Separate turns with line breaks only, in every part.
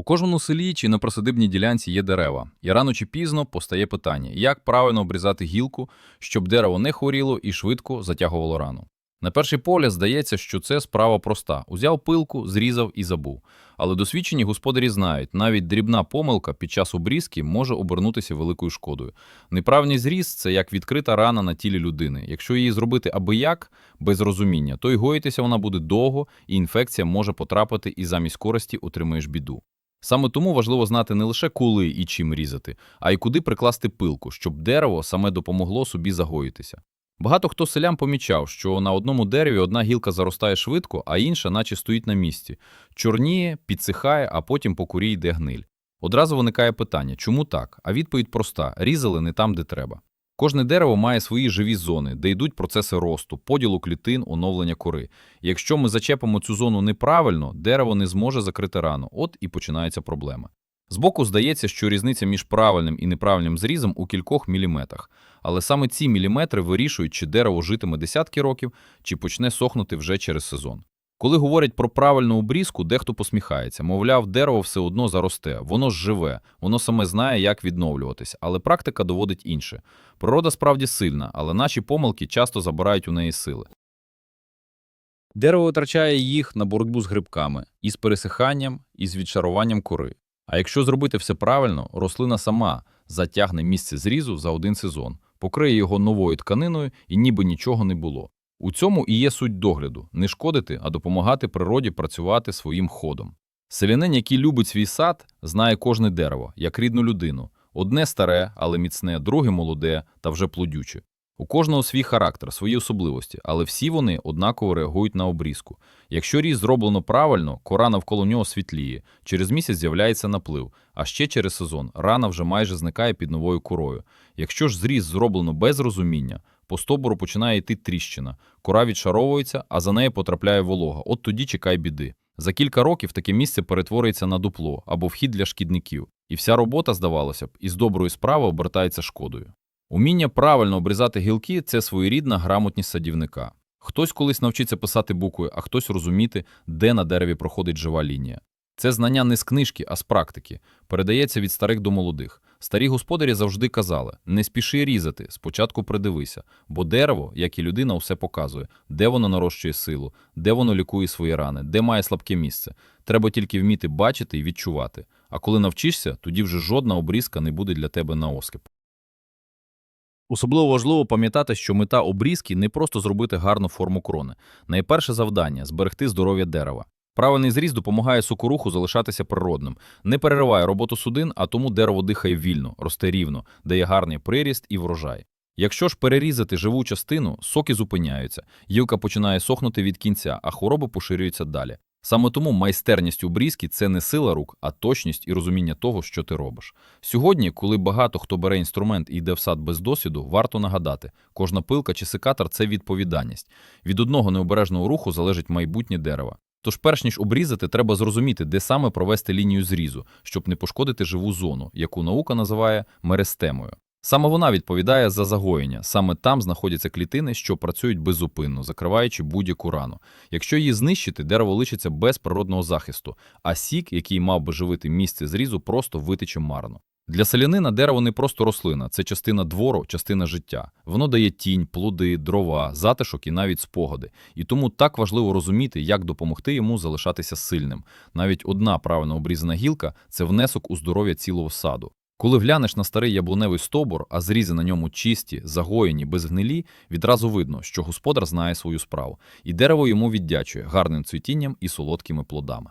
У кожному селі чи на присадибній ділянці є дерева, і рано чи пізно постає питання, як правильно обрізати гілку, щоб дерево не хворіло і швидко затягувало рану. На перший погляд здається, що це справа проста: узяв пилку, зрізав і забув. Але досвідчені господарі знають, навіть дрібна помилка під час обрізки може обернутися великою шкодою. Неправильний зріз це як відкрита рана на тілі людини. Якщо її зробити аби як, без розуміння, то й гоїтися вона буде довго, і інфекція може потрапити, і замість користі отримаєш біду. Саме тому важливо знати не лише коли і чим різати, а й куди прикласти пилку, щоб дерево саме допомогло собі загоїтися. Багато хто з селян помічав, що на одному дереві одна гілка заростає швидко, а інша наче стоїть на місці. Чорніє, підсихає, а потім по курі йде гниль. Одразу виникає питання, чому так? А відповідь проста: різали не там, де треба. Кожне дерево має свої живі зони, де йдуть процеси росту, поділу клітин, оновлення кори. Якщо ми зачепимо цю зону неправильно, дерево не зможе закрити рану. От і починається проблема. Збоку здається, що різниця між правильним і неправильним зрізом у кількох міліметрах. Але саме ці міліметри вирішують, чи дерево житиме десятки років, чи почне сохнути вже через сезон. Коли говорять про правильну обрізку, дехто посміхається. Мовляв, дерево все одно заросте, воно ж живе, воно саме знає, як відновлюватися. Але практика доводить інше. Природа справді сильна, але наші помилки часто забирають у неї сили. Дерево витрачає їх на боротьбу з грибками, із пересиханням, і з відшаруванням кори. А якщо зробити все правильно, рослина сама затягне місце зрізу за один сезон, покриє його новою тканиною і ніби нічого не було. У цьому і є суть догляду не шкодити, а допомагати природі працювати своїм ходом. Селянин, який любить свій сад, знає кожне дерево, як рідну людину. Одне старе, але міцне, друге молоде та вже плодюче. У кожного свій характер, свої особливості, але всі вони однаково реагують на обрізку. Якщо різ зроблено правильно, кора навколо нього світліє, через місяць з'являється наплив, а ще через сезон рана вже майже зникає під новою корою. Якщо ж зріз зроблено без розуміння, по стобору починає йти тріщина, кора відшаровується, а за нею потрапляє волога. От тоді чекай біди. За кілька років таке місце перетворюється на дупло або вхід для шкідників, і вся робота, здавалося б, із доброї справи обертається шкодою. Уміння правильно обрізати гілки це своєрідна грамотність садівника. Хтось колись навчиться писати букви, а хтось розуміти, де на дереві проходить жива лінія. Це знання не з книжки, а з практики, передається від старих до молодих. Старі господарі завжди казали: не спіши різати, спочатку придивися, бо дерево, як і людина, усе показує, де воно нарощує силу, де воно лікує свої рани, де має слабке місце. Треба тільки вміти бачити і відчувати. А коли навчишся, тоді вже жодна обрізка не буде для тебе на оскіп. Особливо важливо пам'ятати, що мета обрізки не просто зробити гарну форму крони. Найперше завдання зберегти здоров'я дерева. Правильний зріз допомагає сокоруху залишатися природним, не перериває роботу судин, а тому дерево дихає вільно, росте рівно, дає гарний приріст і врожай. Якщо ж перерізати живу частину, соки зупиняються, гілка починає сохнути від кінця, а хвороби поширюються далі. Саме тому майстерність обрізки це не сила рук, а точність і розуміння того, що ти робиш. Сьогодні, коли багато хто бере інструмент і йде в сад без досвіду, варто нагадати, кожна пилка чи секатор це відповідальність. Від одного необережного руху залежить майбутнє дерева. Тож, перш ніж обрізати, треба зрозуміти, де саме провести лінію зрізу, щоб не пошкодити живу зону, яку наука називає мерестемою. Саме вона відповідає за загоєння. Саме там знаходяться клітини, що працюють беззупинно, закриваючи будь-яку рану. Якщо її знищити, дерево лишиться без природного захисту, а сік, який мав би живити місце зрізу, просто витече марно. Для селянина дерево не просто рослина, це частина двору, частина життя. Воно дає тінь, плоди, дрова, затишок і навіть спогади. І тому так важливо розуміти, як допомогти йому залишатися сильним. Навіть одна правильно обрізана гілка це внесок у здоров'я цілого саду. Коли глянеш на старий яблуневий стобор, а зрізи на ньому чисті, загоєні, без гнилі, відразу видно, що господар знає свою справу, і дерево йому віддячує гарним цвітінням і солодкими плодами.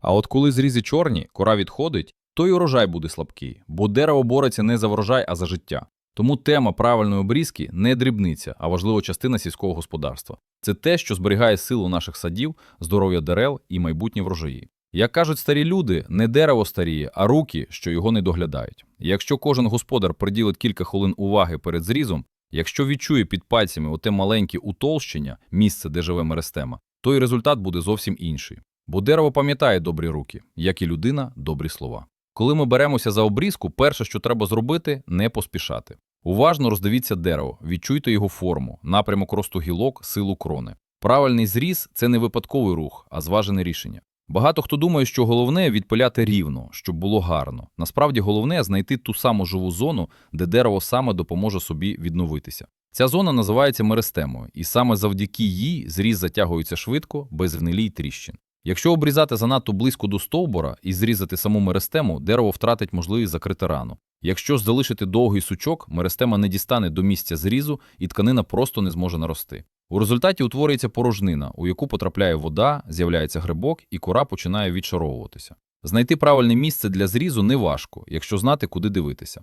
А от коли зрізи чорні, кора відходить, то й урожай буде слабкий, бо дерево бореться не за врожай, а за життя. Тому тема правильної обрізки не дрібниця, а важлива частина сільського господарства. Це те, що зберігає силу наших садів, здоров'я дерев і майбутні врожаї. Як кажуть старі люди, не дерево старіє, а руки, що його не доглядають. Якщо кожен господар приділить кілька хвилин уваги перед зрізом, якщо відчує під пальцями оте маленьке утолщення, місце, де живе мерестема, то й результат буде зовсім інший. Бо дерево пам'ятає добрі руки, як і людина добрі слова. Коли ми беремося за обрізку, перше, що треба зробити, не поспішати. Уважно роздивіться дерево, відчуйте його форму, напрямок росту гілок, силу крони. Правильний зріз це не випадковий рух, а зважене рішення. Багато хто думає, що головне відпиляти рівно, щоб було гарно. Насправді головне знайти ту саму живу зону, де дерево саме допоможе собі відновитися. Ця зона називається меристемою, і саме завдяки їй зріз затягується швидко, без гнилі й тріщин. Якщо обрізати занадто близько до стовбура і зрізати саму меристему, дерево втратить можливість закрити рану. Якщо залишити довгий сучок, меристема не дістане до місця зрізу, і тканина просто не зможе нарости. У результаті утворюється порожнина, у яку потрапляє вода, з'являється грибок, і кора починає відшаровуватися. Знайти правильне місце для зрізу неважко, якщо знати, куди дивитися.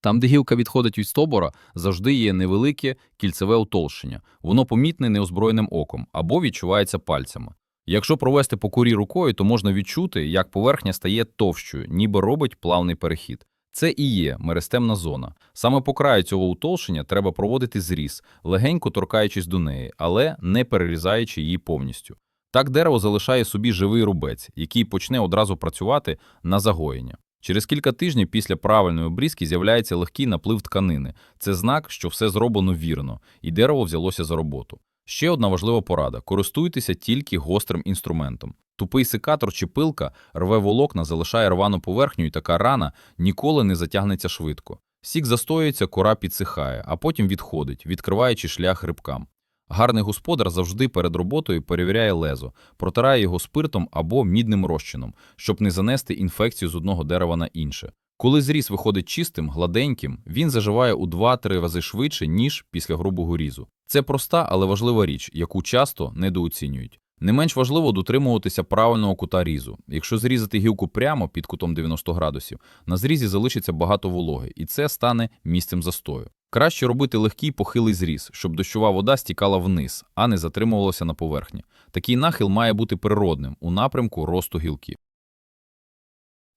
Там, де гілка відходить від стовбура, завжди є невелике кільцеве утолщення. Воно помітне неозброєним оком або відчувається пальцями. Якщо провести по корі рукою, то можна відчути, як поверхня стає товщою, ніби робить плавний перехід. Це і є меристемна зона. Саме по краю цього утолщення треба проводити зріз, легенько торкаючись до неї, але не перерізаючи її повністю. Так дерево залишає собі живий рубець, який почне одразу працювати на загоєння. Через кілька тижнів після правильної обрізки з'являється легкий наплив тканини. Це знак, що все зроблено вірно, і дерево взялося за роботу. Ще одна важлива порада: користуйтеся тільки гострим інструментом. Тупий секатор чи пилка рве волокна, залишає рвану поверхню, і така рана ніколи не затягнеться швидко. Сік застоюється, кора підсихає, а потім відходить, відкриваючи шлях грибкам. Гарний господар завжди перед роботою перевіряє лезо, протирає його спиртом або мідним розчином, щоб не занести інфекцію з одного дерева на інше. Коли зріз виходить чистим, гладеньким, він заживає у 2-3 рази швидше, ніж після грубого різу. Це проста, але важлива річ, яку часто недооцінюють. Не менш важливо дотримуватися правильного кута різу. Якщо зрізати гілку прямо під кутом 90 градусів, на зрізі залишиться багато вологи, і це стане місцем застою. Краще робити легкий похилий зріз, щоб дощова вода стікала вниз, а не затримувалася на поверхні. Такий нахил має бути природним у напрямку росту гілки.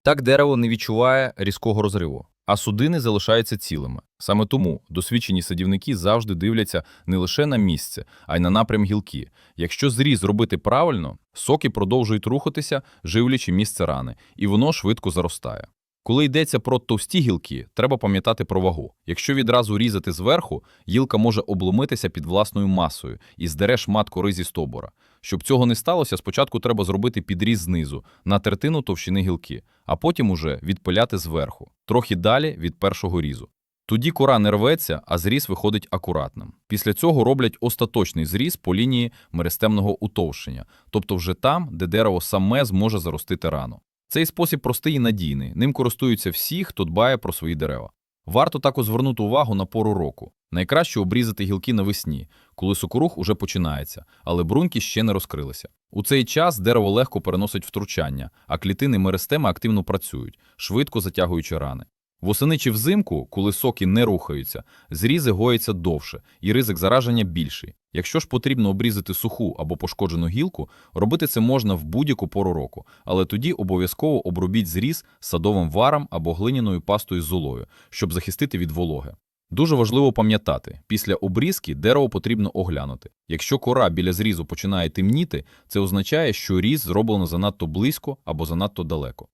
Так дерево не відчуває різкого розриву, а судини залишаються цілими. Саме тому досвідчені садівники завжди дивляться не лише на місце, а й на напрям гілки. Якщо зріз робити правильно, соки продовжують рухатися, живлячи місце рани, і воно швидко заростає. Коли йдеться про товсті гілки, треба пам'ятати про вагу. Якщо відразу різати зверху, гілка може обломитися під власною масою і здере шмат кори зі стовбура. Щоб цього не сталося, спочатку треба зробити підріз знизу на третину товщини гілки, а потім уже відпиляти зверху, трохи далі від першого різу. Тоді кора не рветься, а зріз виходить акуратним. Після цього роблять остаточний зріз по лінії меристемного утовщення, тобто вже там, де дерево саме зможе заростити рану. Цей спосіб простий і надійний. Ним користуються всі, хто дбає про свої дерева. Варто також звернути увагу на пору року. Найкраще обрізати гілки навесні, коли сокорух уже починається, але бруньки ще не розкрилися. У цей час дерево легко переносить втручання, а клітини меристеми активно працюють, швидко затягуючи рани. Восени чи взимку, коли соки не рухаються, зрізи гояться довше і ризик зараження більший. Якщо ж потрібно обрізати суху або пошкоджену гілку, робити це можна в будь-яку пору року, але тоді обов'язково обробіть зріз садовим варом або глиняною пастою з золою, щоб захистити від вологи. Дуже важливо пам'ятати, після обрізки дерево потрібно оглянути. Якщо кора біля зрізу починає темніти, це означає, що різ зроблено занадто близько або занадто далеко.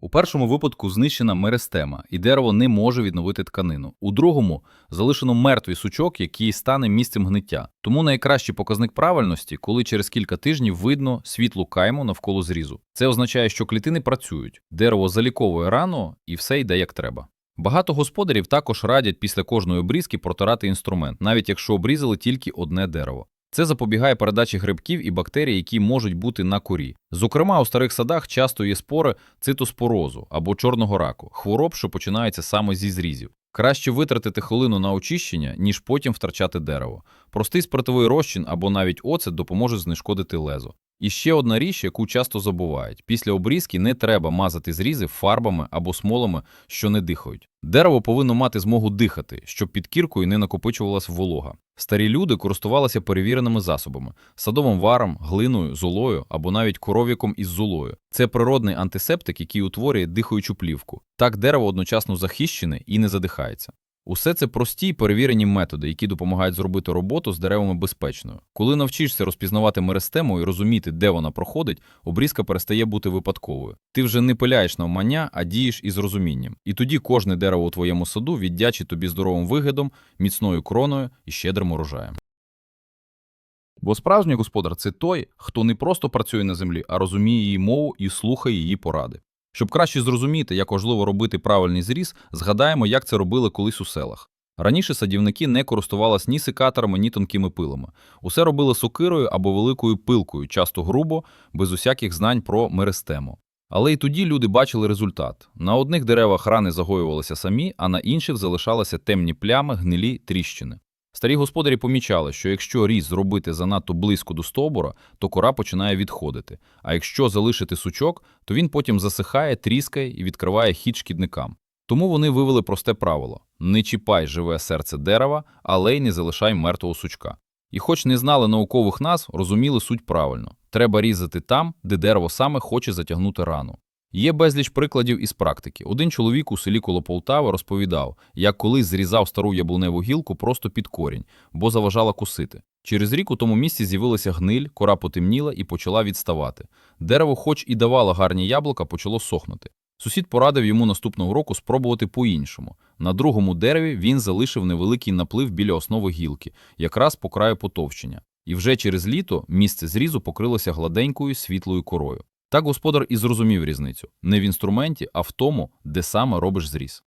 У першому випадку знищена меристема, і дерево не може відновити тканину. У другому залишено мертвий сучок, який стане місцем гниття. Тому найкращий показник правильності, коли через кілька тижнів видно світлу кайму навколо зрізу. Це означає, що клітини працюють, дерево заліковує рану і все йде як треба. Багато господарів також радять після кожної обрізки протирати інструмент, навіть якщо обрізали тільки одне дерево. Це запобігає передачі грибків і бактерій, які можуть бути на корі. Зокрема, у старих садах часто є спори цитоспорозу або чорного раку, хвороб, що починаються саме зі зрізів. Краще витратити хвилину на очищення, ніж потім втрачати дерево. Простий спиртовий розчин або навіть оцет допоможе знешкодити лезо. І ще одна річ, яку часто забувають: після обрізки не треба мазати зрізи фарбами або смолами, що не дихають. Дерево повинно мати змогу дихати, щоб під кіркою не накопичувалась волога. Старі люди користувалися перевіреними засобами: садовим варом, глиною, золою або навіть коров'яком із золою. Це природний антисептик, який утворює дихаючу плівку. Так дерево одночасно захищене і не задихається. Усе це прості й перевірені методи, які допомагають зробити роботу з деревами безпечною. Коли навчишся розпізнавати мерестему і розуміти, де вона проходить, обрізка перестає бути випадковою. Ти вже не пиляєш навмання, а дієш із розумінням. І тоді кожне дерево у твоєму саду віддячить тобі здоровим виглядом, міцною кроною і щедрим урожаєм. Бо справжній господар це той, хто не просто працює на землі, а розуміє її мову і слухає її поради. Щоб краще зрозуміти, як важливо робити правильний зріз, згадаємо, як це робили колись у селах. Раніше садівники не користувалися ні секаторами, ні тонкими пилами. Усе робили сокирою або великою пилкою, часто грубо, без усяких знань про меристему. Але й тоді люди бачили результат. На одних деревах рани загоювалися самі, а на інших залишалися темні плями, гнилі тріщини. Старі господарі помічали, що якщо різ зробити занадто близько до стовбура, то кора починає відходити. А якщо залишити сучок, то він потім засихає, тріскає і відкриває хід шкідникам. Тому вони вивели просте правило: не чіпай живе серце дерева, але й не залишай мертвого сучка. І хоч не знали наукових назв, розуміли суть правильно. Треба різати там, де дерево саме хоче затягнути рану. Є безліч прикладів із практики. Один чоловік у селі коло Полтави розповідав, як колись зрізав стару яблуневу гілку просто під корінь, бо заважала кусити. Через рік у тому місці з'явилася гниль, кора потемніла і почала відставати. Дерево, хоч і давало гарні яблука, почало сохнути. Сусід порадив йому наступного року спробувати по-іншому. На другому дереві він залишив невеликий наплив біля основи гілки, якраз по краю потовщення. І вже через літо місце зрізу покрилося гладенькою світлою корою. Так господар і зрозумів різницю не в інструменті, а в тому, де саме робиш зріз.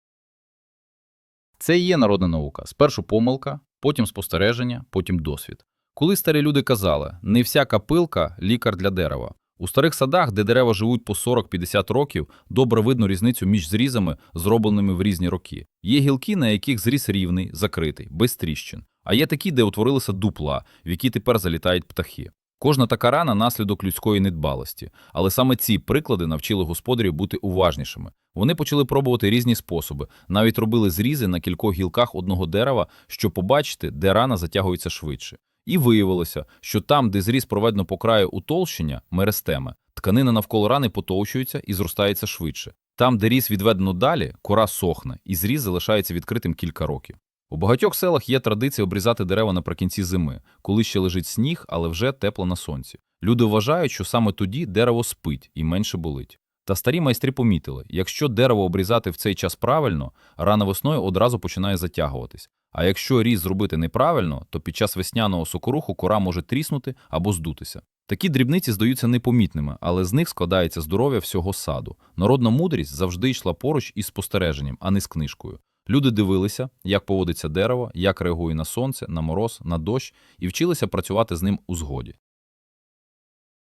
Це і є народна наука. Спершу помилка, потім спостереження, потім досвід. Коли старі люди казали, не всяка пилка – лікар для дерева. У старих садах, де дерева живуть по 40-50 років, добре видно різницю між зрізами, зробленими в різні роки. Є гілки, на яких зріз рівний, закритий, без тріщин. А є такі, де утворилися дупла, в які тепер залітають птахи. Кожна така рана – наслідок людської недбалості. Але саме ці приклади навчили господарів бути уважнішими. Вони почали пробувати різні способи, навіть робили зрізи на кількох гілках одного дерева, щоб побачити, де рана затягується швидше. І виявилося, що там, де зріз проведено по краю утолщення, мерестеми, тканина навколо рани потовщується і зростається швидше. Там, де різ відведено далі, кора сохне, і зріз залишається відкритим кілька років. У багатьох селах є традиція обрізати дерева наприкінці зими, коли ще лежить сніг, але вже тепло на сонці. Люди вважають, що саме тоді дерево спить і менше болить. Та старі майстри помітили, якщо дерево обрізати в цей час правильно, рана весною одразу починає затягуватись. А якщо різ зробити неправильно, то під час весняного сокоруху кора може тріснути або здутися. Такі дрібниці здаються непомітними, але з них складається здоров'я всього саду. Народна мудрість завжди йшла поруч із спостереженням, а не з книжкою. Люди дивилися, як поводиться дерево, як реагує на сонце, на мороз, на дощ, і вчилися працювати з ним у згоді.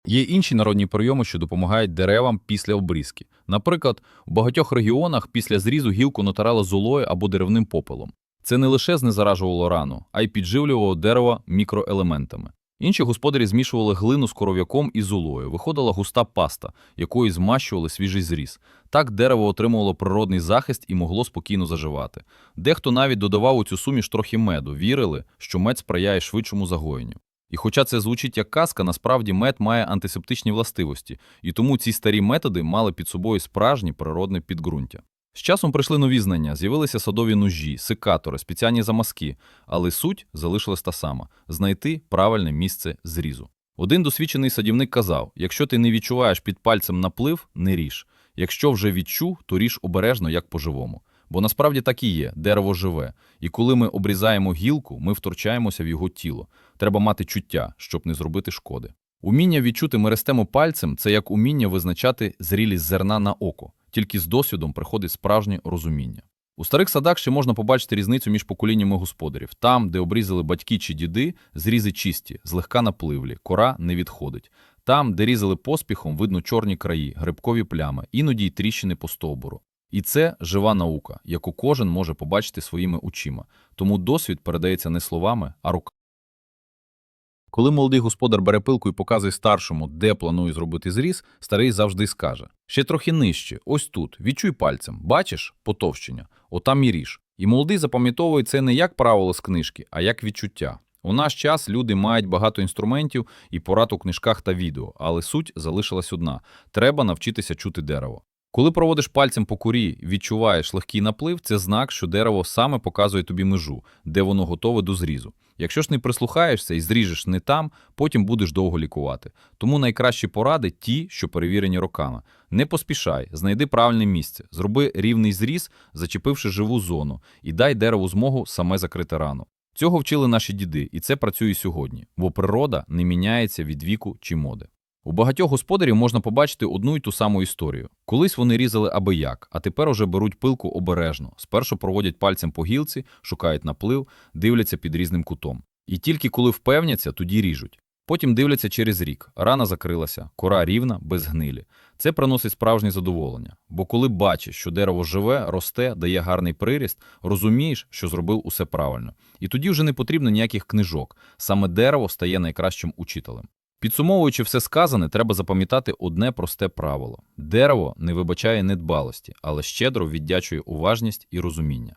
Є інші народні прийоми, що допомагають деревам після обрізки. Наприклад, у багатьох регіонах після зрізу гілку натирали золою або деревним попелом. Це не лише знезаражувало рану, а й підживлювало дерево мікроелементами. Інші господарі змішували глину з коров'яком і золою. Виходила густа паста, якою змащували свіжий зріз. Так дерево отримувало природний захист і могло спокійно заживати. Дехто навіть додавав у цю суміш трохи меду, вірили, що мед сприяє швидшому загоєнню. І хоча це звучить як казка, насправді мед має антисептичні властивості, і тому ці старі методи мали під собою справжнє природне підґрунтя. З часом прийшли нові знання, з'явилися садові ножі, секатори, спеціальні замазки, але суть залишилась та сама – знайти правильне місце зрізу. Один досвідчений садівник казав, якщо ти не відчуваєш під пальцем наплив, не ріж. Якщо вже відчув, то ріж обережно, як по-живому. Бо насправді так і є, дерево живе. І коли ми обрізаємо гілку, ми втручаємося в його тіло. Треба мати чуття, щоб не зробити шкоди. Уміння відчути мерестему пальцем – це як уміння визначати зрілість зерна на око. Тільки з досвідом приходить справжнє розуміння. У старих садах ще можна побачити різницю між поколіннями господарів. Там, де обрізали батьки чи діди, зрізи чисті, злегка напливлі, кора не відходить. Там, де різали поспіхом, видно чорні краї, грибкові плями, іноді й тріщини по стовбуру. І це жива наука, яку кожен може побачити своїми очима. Тому досвід передається не словами, а руками. Коли молодий господар бере пилку і показує старшому, де планує зробити зріз, старий завжди скаже: ще трохи нижче, ось тут, відчуй пальцем, бачиш потовщення, отам і ріж. І молодий запам'ятовує це не як правило з книжки, а як відчуття. У наш час люди мають багато інструментів і порад у книжках та відео, але суть залишилась одна: треба навчитися чути дерево. Коли проводиш пальцем по курі, відчуваєш легкий наплив, це знак, що дерево саме показує тобі межу, де воно готове до зрізу. Якщо ж не прислухаєшся і зріжеш не там, потім будеш довго лікувати. Тому найкращі поради ті, що перевірені роками. Не поспішай, знайди правильне місце, зроби рівний зріз, зачепивши живу зону, і дай дереву змогу саме закрити рану. Цього вчили наші діди, і це працює сьогодні, бо природа не міняється від віку чи моди. У багатьох господарів можна побачити одну й ту саму історію. Колись вони різали аби як, а тепер уже беруть пилку обережно. Спершу проводять пальцем по гілці, шукають наплив, дивляться під різним кутом. І тільки коли впевняться, тоді ріжуть. Потім дивляться через рік. Рана закрилася, кора рівна, без гнилі. Це приносить справжнє задоволення. Бо коли бачиш, що дерево живе, росте, дає гарний приріст, розумієш, що зробив усе правильно. І тоді вже не потрібно ніяких книжок. Саме дерево стає найкращим учителем. Підсумовуючи все сказане, треба запам'ятати одне просте правило: дерево не вибачає недбалості, але щедро віддячує уважність і розуміння.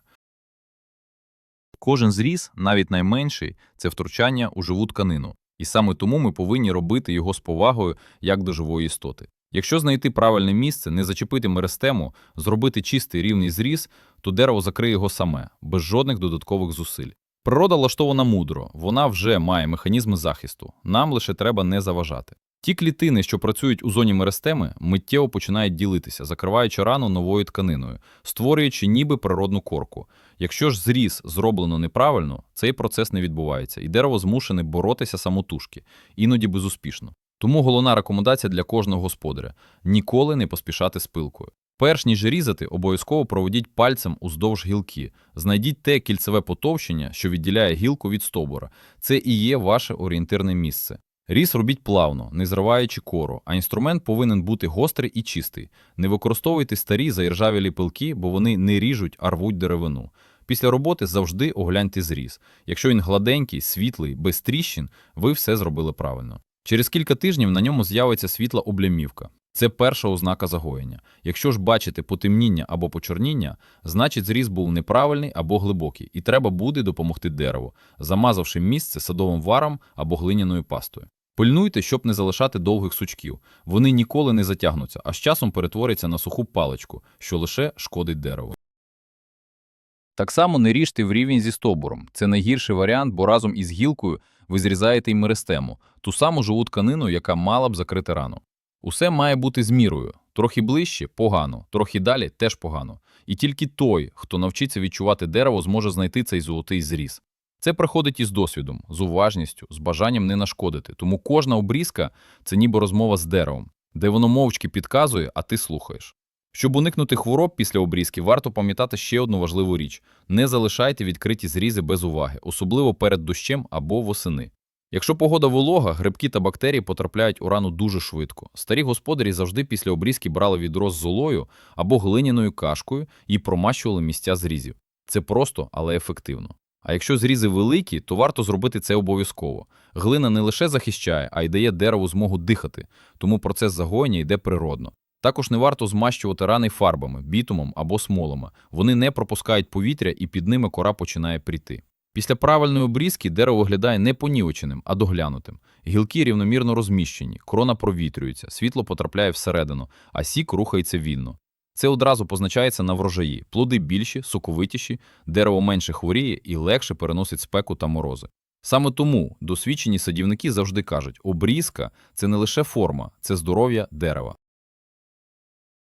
Кожен зріз, навіть найменший, це втручання у живу тканину, і саме тому ми повинні робити його з повагою як до живої істоти. Якщо знайти правильне місце, не зачепити мерестему, зробити чистий рівний зріз, то дерево закриє його саме, без жодних додаткових зусиль. Природа влаштована мудро, вона вже має механізми захисту. Нам лише треба не заважати. Ті клітини, що працюють у зоні мерестеми, миттєво починають ділитися, закриваючи рану новою тканиною, створюючи ніби природну корку. Якщо ж зріз зроблено неправильно, цей процес не відбувається, і дерево змушене боротися самотужки, іноді безуспішно. Тому головна рекомендація для кожного господаря ніколи не поспішати з пилкою. Перш ніж різати, обов'язково проведіть пальцем уздовж гілки. Знайдіть те кільцеве потовщення, що відділяє гілку від стовбура. Це і є ваше орієнтирне місце. Різ робіть плавно, не зриваючи кору, а інструмент повинен бути гострий і чистий. Не використовуйте старі заіржавілі пилки, бо вони не ріжуть, а рвуть деревину. Після роботи завжди огляньте зріз. Якщо він гладенький, світлий, без тріщин, ви все зробили правильно. Через кілька тижнів на ньому з'явиться світла облямівка. Це перша ознака загоєння. Якщо ж бачите потемніння або почорніння, значить зріз був неправильний або глибокий, і треба буде допомогти дереву, замазавши місце садовим варом або глиняною пастою. Пильнуйте, щоб не залишати довгих сучків. Вони ніколи не затягнуться, а з часом перетворяться на суху паличку, що лише шкодить дереву. Так само не ріжте в рівень зі стовбуром. Це найгірший варіант, бо разом із гілкою ви зрізаєте й мерестему, ту саму живу тканину, яка мала б закрити рану. Усе має бути з мірою. Трохи ближче погано, трохи далі теж погано. І тільки той, хто навчиться відчувати дерево, зможе знайти цей золотий зріз. Це приходить із досвідом, з уважністю, з бажанням не нашкодити. Тому кожна обрізка це ніби розмова з деревом, де воно мовчки підказує, а ти слухаєш. Щоб уникнути хвороб після обрізки, варто пам'ятати ще одну важливу річ: не залишайте відкриті зрізи без уваги, особливо перед дощем або восени. Якщо погода волога, грибки та бактерії потрапляють у рану дуже швидко. Старі господарі завжди після обрізки брали відро з золою або глиняною кашкою і промащували місця зрізів. Це просто, але ефективно. А якщо зрізи великі, то варто зробити це обов'язково. Глина не лише захищає, а й дає дереву змогу дихати, тому процес загоєння йде природно. Також не варто змащувати рани фарбами, бітумом або смолами. Вони не пропускають повітря і під ними кора починає прийти. Після правильної обрізки дерево виглядає не понівеченим, а доглянутим. Гілки рівномірно розміщені, крона провітрюється, світло потрапляє всередину, а сік рухається вільно. Це одразу позначається на врожаї. Плоди більші, соковитіші, дерево менше хворіє і легше переносить спеку та морози. Саме тому досвідчені садівники завжди кажуть, обрізка це не лише форма, це здоров'я дерева.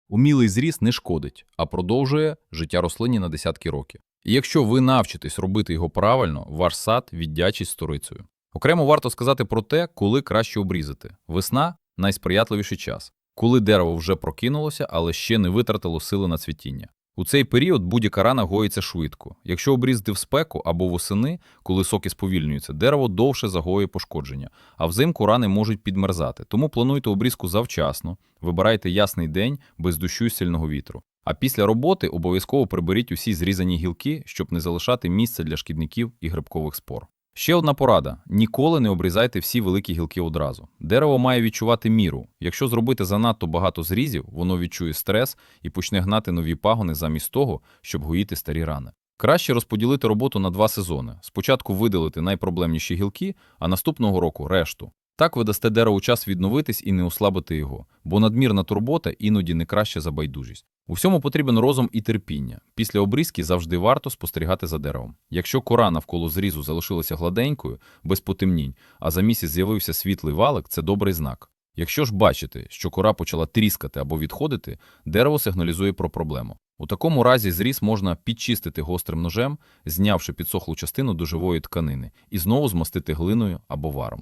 Умілий зріз не шкодить, а продовжує життя рослині на десятки років. І якщо ви навчитесь робити його правильно, ваш сад віддячить сторицею. Окремо варто сказати про те, коли краще обрізати. Весна найсприятливіший час, коли дерево вже прокинулося, але ще не витратило сили на цвітіння. У цей період будь-яка рана гоїться швидко. Якщо обрізати в спеку або восени, коли соки сповільнюються, дерево довше загоює пошкодження, а взимку рани можуть підмерзати. Тому плануйте обрізку завчасно, вибирайте ясний день без дощу і сильного вітру. А після роботи обов'язково приберіть усі зрізані гілки, щоб не залишати місця для шкідників і грибкових спор. Ще одна порада: ніколи не обрізайте всі великі гілки одразу. Дерево має відчувати міру. Якщо зробити занадто багато зрізів, воно відчує стрес і почне гнати нові пагони замість того, щоб гоїти старі рани. Краще розподілити роботу на два сезони: спочатку видалити найпроблемніші гілки, а наступного року решту. Так ви дасте дереву час відновитись і не ослабити його, бо надмірна турбота іноді не краще за байдужість. У всьому потрібен розум і терпіння. Після обрізки завжди варто спостерігати за деревом. Якщо кора навколо зрізу залишилася гладенькою, без потемнінь, а за місяць з'явився світлий валик, це добрий знак. Якщо ж бачите, що кора почала тріскати або відходити, дерево сигналізує про проблему. У такому разі зріз можна підчистити гострим ножем, знявши підсохлу частину до живої тканини, і знову змастити глиною або варом.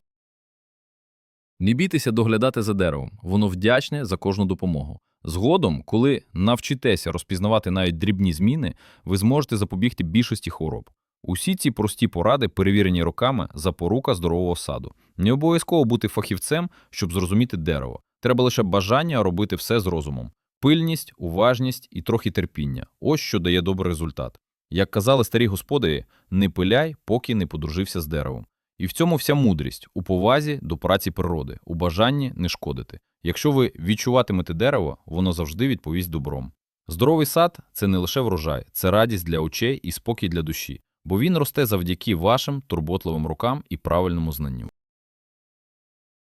Не бійтеся доглядати за деревом, воно вдячне за кожну допомогу. Згодом, коли навчитеся розпізнавати навіть дрібні зміни, ви зможете запобігти більшості хвороб. Усі ці прості поради, перевірені роками, запорука здорового саду. Не обов'язково бути фахівцем, щоб зрозуміти дерево. Треба лише бажання робити все з розумом. Пильність, уважність і трохи терпіння ось що дає добрий результат. Як казали старі господарі, не пиляй, поки не подружився з деревом. І в цьому вся мудрість у повазі до праці природи, у бажанні не шкодити. Якщо ви відчуватимете дерево, воно завжди відповість добром. Здоровий сад це не лише врожай, це радість для очей і спокій для душі, бо він росте завдяки вашим турботливим рукам і правильному знанню.